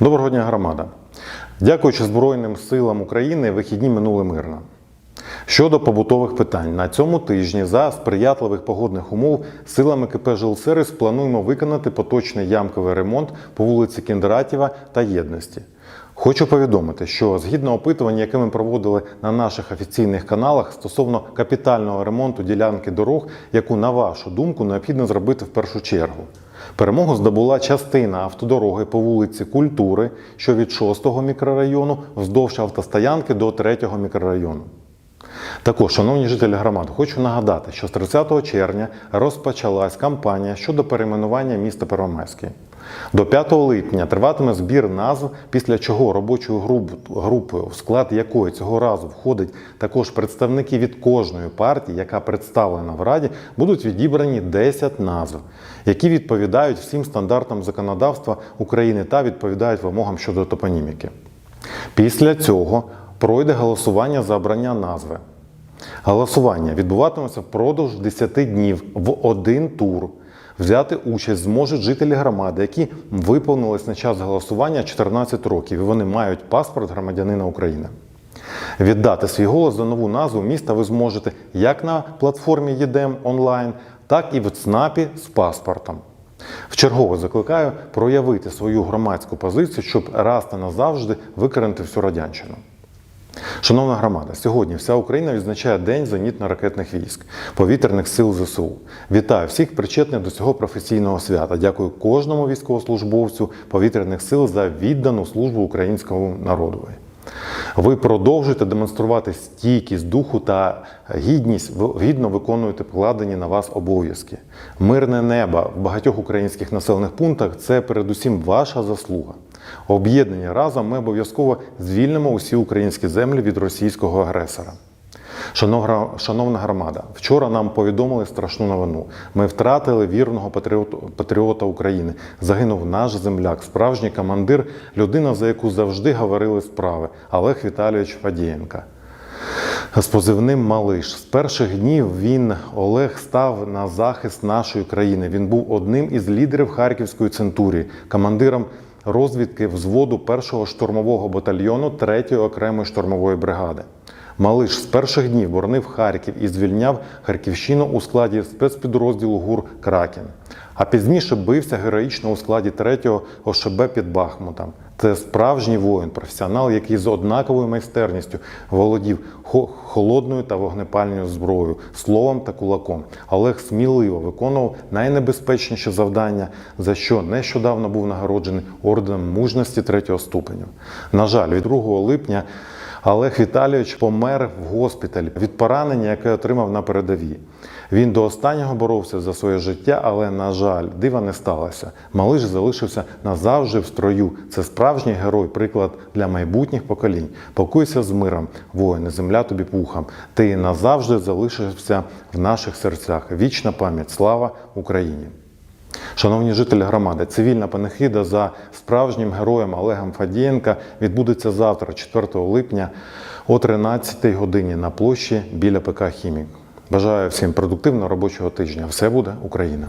Доброго дня, громада. Дякуючи Збройним силам України, вихідні минули мирно. Щодо побутових питань, на цьому тижні за сприятливих погодних умов силами КП «Жилсервіс» плануємо виконати поточний ямковий ремонт по вулиці Кіндратєва та Єдності. Хочу повідомити, що згідно опитування, яке ми проводили на наших офіційних каналах стосовно капітального ремонту ділянки дорог, яку, на вашу думку, необхідно зробити в першу чергу. Перемогу здобула частина автодороги по вулиці Культури, що від 6-го мікрорайону вздовж автостоянки до 3-го мікрорайону. Також, шановні жителі громади, хочу нагадати, що з 30 червня розпочалась кампанія щодо перейменування міста Первомайське. До 5 липня триватиме збір назв, після чого робочою групою, в склад якої цього разу входить також представники від кожної партії, яка представлена в Раді, будуть відібрані 10 назв, які відповідають всім стандартам законодавства України та відповідають вимогам щодо топоніміки. Після цього пройде голосування за обрання назви. Голосування відбуватиметься впродовж 10 днів в один тур. Взяти участь зможуть жителі громади, які виповнились на час голосування 14 років, і вони мають паспорт громадянина України. Віддати свій голос за нову назву міста ви зможете як на платформі ЄДЕМ онлайн, так і в ЦНАПі з паспортом. Вчергово закликаю проявити свою громадську позицію, щоб раз та назавжди викоренити всю радянщину. Шановна громада, сьогодні вся Україна відзначає День зенітно-ракетних військ, повітряних сил ЗСУ. Вітаю всіх причетних до цього професійного свята. Дякую кожному військовослужбовцю повітряних сил за віддану службу українському народу. Ви продовжуєте демонструвати стійкість духу та гідність, гідно виконуєте покладені на вас обов'язки. Мирне небо в багатьох українських населених пунктах це передусім ваша заслуга. Об'єднані разом ми обов'язково звільнимо усі українські землі від російського агресора. Шановна, громада, вчора нам повідомили страшну новину. Ми втратили вірного патріота України. Загинув наш земляк, справжній командир, людина, за яку завжди говорили справи, Олег Віталійович Фадієнка. З позивним Малиш. З перших днів він Олег став на захист нашої країни. Він був одним із лідерів Харківської центурії, командиром розвідки взводу першого штурмового батальйону 3-ї окремої штурмової бригади. Малиш з перших днів боронив Харків і звільняв Харківщину у складі спецпідрозділу ГУР Кракен. А пізніше бився героїчно у складі 3-го ОШБ під Бахмутом. Це справжній воїн, професіонал, який з однаковою майстерністю володів холодною та вогнепальною зброєю, словом та кулаком. Олег сміливо виконував найнебезпечніші завдання, за що нещодавно був нагороджений орденом мужності третього ступеню. На жаль, від 2 липня Олег Віталійович помер в госпіталі від поранення, яке отримав на передовій. Він до останнього боровся за своє життя, але, на жаль, дива не сталося. Малиш залишився назавжди в строю. Це справжній герой, приклад для майбутніх поколінь. Покуйся з миром, воїни, земля тобі пухом. Ти назавжди залишився в наших серцях. Вічна пам'ять, слава Україні! Шановні жителі громади, цивільна панахида за справжнім героєм Олегом Фадієнка відбудеться завтра, 4 липня, о 13 годині на площі біля ПК Хімік. Бажаю всім продуктивного робочого тижня. Все буде Україна!